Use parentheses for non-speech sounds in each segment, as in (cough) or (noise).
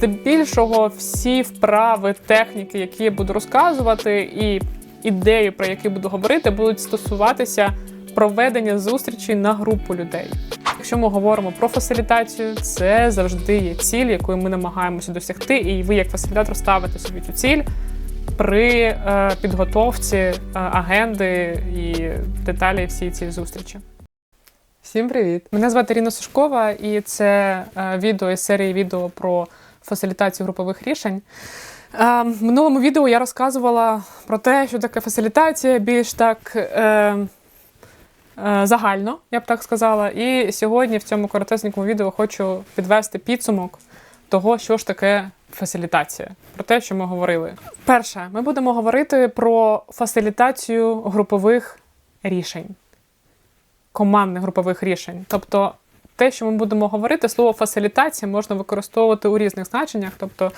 здебільшого всі вправи, техніки, які я буду розказувати, і ідеї, про які буду говорити, будуть стосуватися проведення зустрічей на групу людей. Якщо ми говоримо про фасилітацію, це завжди є ціль, якою ми намагаємося досягти, і ви, як фасилітатор, ставите собі цю ціль при е, підготовці е, агенди і деталі всієї цієї зустрічі. Всім привіт! Мене звати Ріна Сушкова, і це е, відео із серії відео про фасилітацію групових рішень. Е, в минулому відео я розказувала про те, що таке фасилітація, більш так е, е, загально, я б так сказала. І сьогодні в цьому коротесенькому відео хочу підвести підсумок того, що ж таке фасилітація, про те, що ми говорили. Перше, ми будемо говорити про фасилітацію групових рішень командних групових рішень. Тобто, те, що ми будемо говорити, слово фасилітація можна використовувати у різних значеннях. Тобто,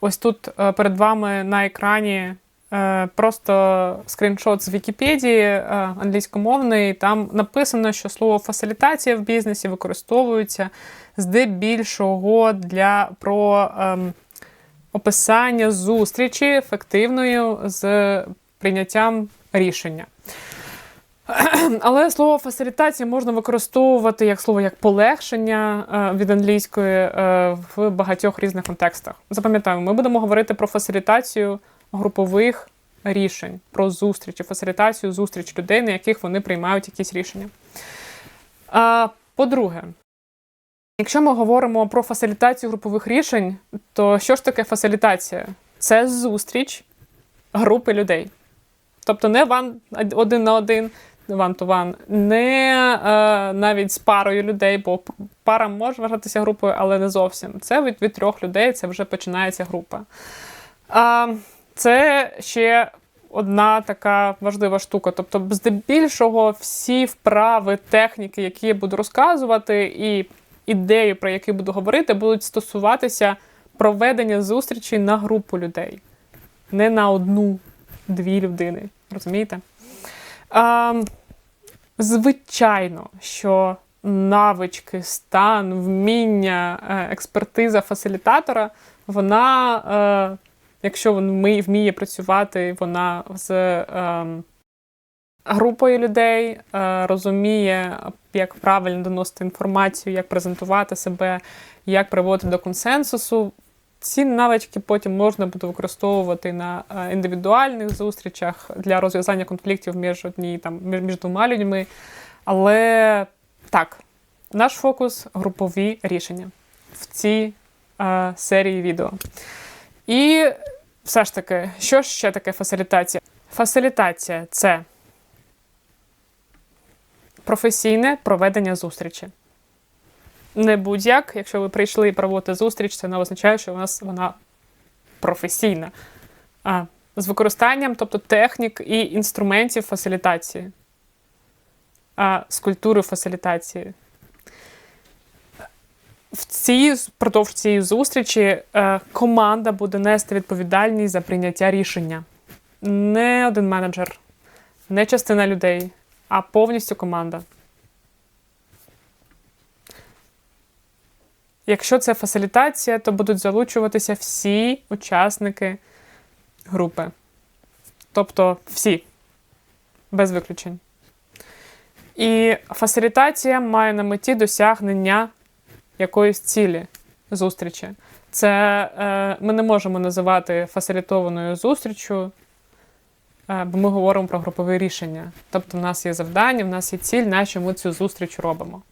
ось тут е, перед вами на екрані е, просто скріншот з Вікіпедії е, англійськомовний. Там написано, що слово фасилітація в бізнесі використовується здебільшого для про ем, описання зустрічі ефективною з прийняттям рішення. (clears throat) Але слово фасилітація можна використовувати як слово як полегшення е, від англійської е, в багатьох різних контекстах. Запам'ятаємо, ми будемо говорити про фасилітацію групових рішень, про зустрічі, фасилітацію зустріч людей, на яких вони приймають якісь рішення. По-друге, якщо ми говоримо про фасилітацію групових рішень, то що ж таке фасилітація? Це зустріч групи людей. Тобто не ван один на один, one, не е, навіть з парою людей, бо пара може вважатися групою, але не зовсім. Це від, від трьох людей, це вже починається група. А, Це ще одна така важлива штука. Тобто, здебільшого, всі вправи, техніки, які я буду розказувати, і ідеї, про які буду говорити, будуть стосуватися проведення зустрічей на групу людей, не на одну-дві людини. Розумієте? А, Звичайно, що навички, стан, вміння, е, експертиза фасилітатора, вона, е, якщо він вміє працювати, вона з е, групою людей, розуміє, як правильно доносити інформацію, як презентувати себе, як приводити до консенсусу. Ці навички потім можна буде використовувати на індивідуальних зустрічах для розв'язання конфліктів між одні, там, між двома людьми. Але так, наш фокус групові рішення в цій е, серії відео. І все ж таки, що ще таке фасилітація? Фасилітація це професійне проведення зустрічі не будь-як. Якщо ви прийшли проводити зустріч, це не означає, що у нас вона професійна. А, З використанням, тобто технік і інструментів фасилітації, а, з культури фасилітації. В цій впродовж цієї зустрічі е, команда буде нести відповідальність за прийняття рішення. Не один менеджер, не частина людей, а повністю команда. Якщо це фасилітація, то будуть залучуватися всі учасники групи. Тобто всі, без виключень. І фасилітація має на меті досягнення якоїсь цілі зустрічі. Це е, ми не можемо називати фасилітованою зустрічю, е, бо ми говоримо про групове рішення. Тобто, в нас є завдання, в нас є ціль, на ми цю зустріч робимо.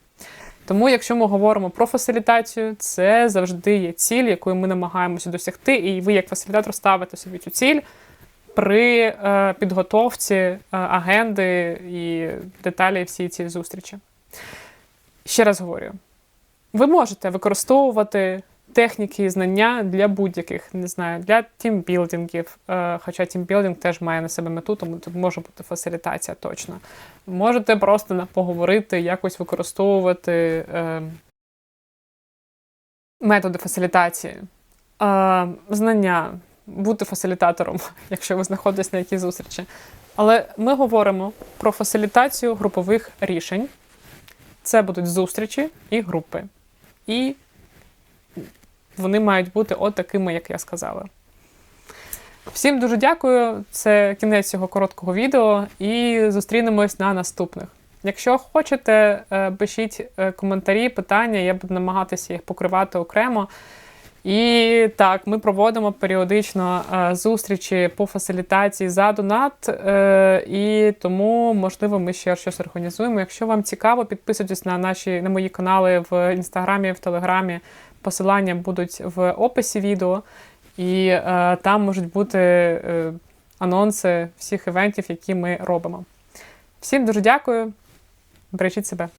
Тому, якщо ми говоримо про фасилітацію, це завжди є ціль, якою ми намагаємося досягти, і ви, як фасилітатор, ставите собі цю ціль при е, підготовці е, агенди і деталі всієї цієї зустрічі. Ще раз говорю: ви можете використовувати техніки і знання для будь-яких, не знаю, для тімбілдингів. Е, хоча тімбілдинг теж має на себе мету, тому тут може бути фасилітація точно. Можете просто поговорити, якось використовувати е, методи фасилітації, е, знання, бути фасилітатором, (laughs) якщо ви знаходитесь на якійсь зустрічі. Але ми говоримо про фасилітацію групових рішень. Це будуть зустрічі і групи. І вони мають бути от такими, як я сказала. Всім дуже дякую. Це кінець цього короткого відео, і зустрінемось на наступних. Якщо хочете, е, пишіть е, коментарі, питання, я буду намагатися їх покривати окремо. І так, ми проводимо періодично е, зустрічі по фасилітації за донат, і тому, можливо, ми ще щось організуємо. Якщо вам цікаво, підписуйтесь на наші на мої канали в інстаграмі, в телеграмі. Посилання будуть в описі відео, і е, там можуть бути е, анонси всіх івентів, які ми робимо. Всім дуже дякую. Бережіть себе.